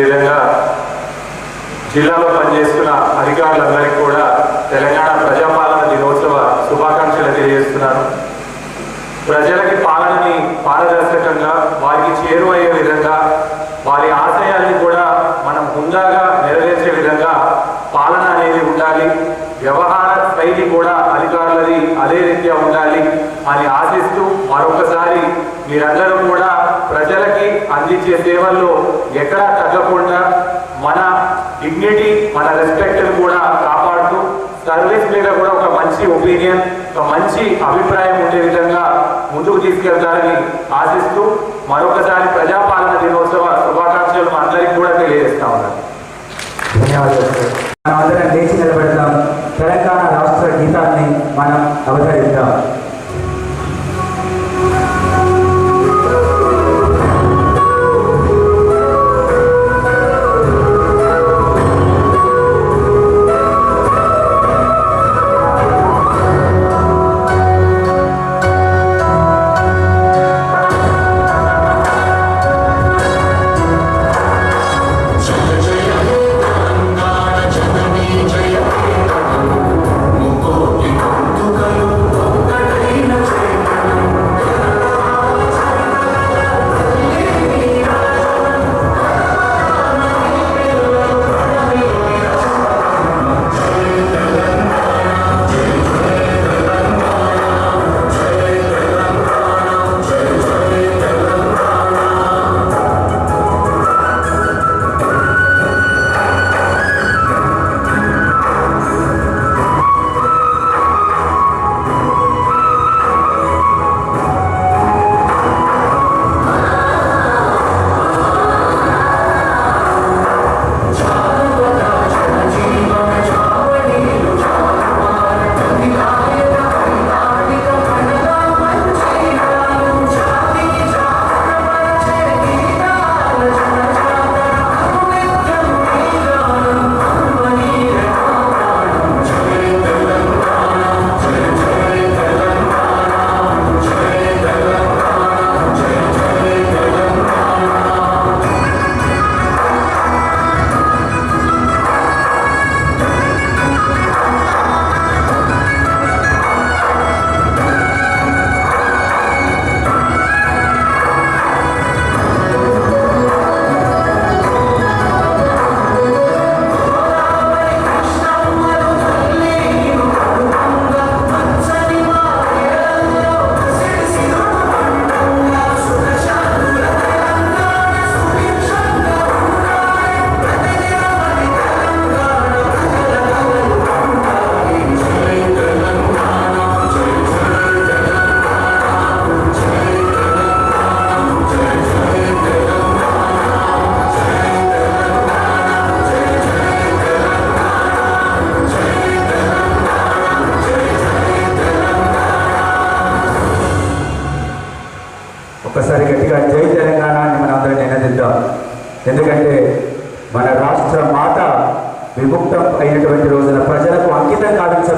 విధంగా జిల్లాలో పనిచేస్తున్న అధికారులందరికీ కూడా తెలంగాణ ప్రజాపాలన దినోత్సవ శుభాకాంక్షలు తెలియజేస్తున్నాను. ప్రజలకి పాలనని పారదర్శకంగా వారికి చేరువయ్యే విధంగా వారి ఆశయాల్ని కూడా మనం హుందాగా నెరవేర్చే విధంగా పాలన అనేది ఉండాలి. వ్యవహార శైలి కూడా అధికారులది అదే రీత్యా ఉండాలి అని ఆశిస్తూ మరొకసారి మీరందరూ కూడా అందించే సేవల్లో ఎక్కడా తగ్గకుండా మన డిగ్నిటీ మన రెస్పెక్ట్ కూడా కాపాడుతూ సర్వీస్ మీద కూడా ఒక మంచి ఒపీనియన్ ఒక మంచి అభిప్రాయం ఉండే విధంగా ముందుకు తీసుకెళ్తారని ఆశిస్తూ మరొకసారి ప్రజాపాలన దినోత్సవ శుభాకాంక్షలు మా అందరికీ కూడా తెలియజేస్తా ఉన్నాను. ధన్యవాదాలు మనం అందరం లేచి నిలబెడతాం తెలంగాణ రాష్ట్ర గీతాన్ని మనం అవతరిద్దాం. ఒకసారి గట్టిగా జై తెలంగాణ అని మనం నినదిద్దాం. ఎందుకంటే మన రాష్ట్ర మాట విముక్తం అయినటువంటి రోజున ప్రజలకు అంకితం కావించ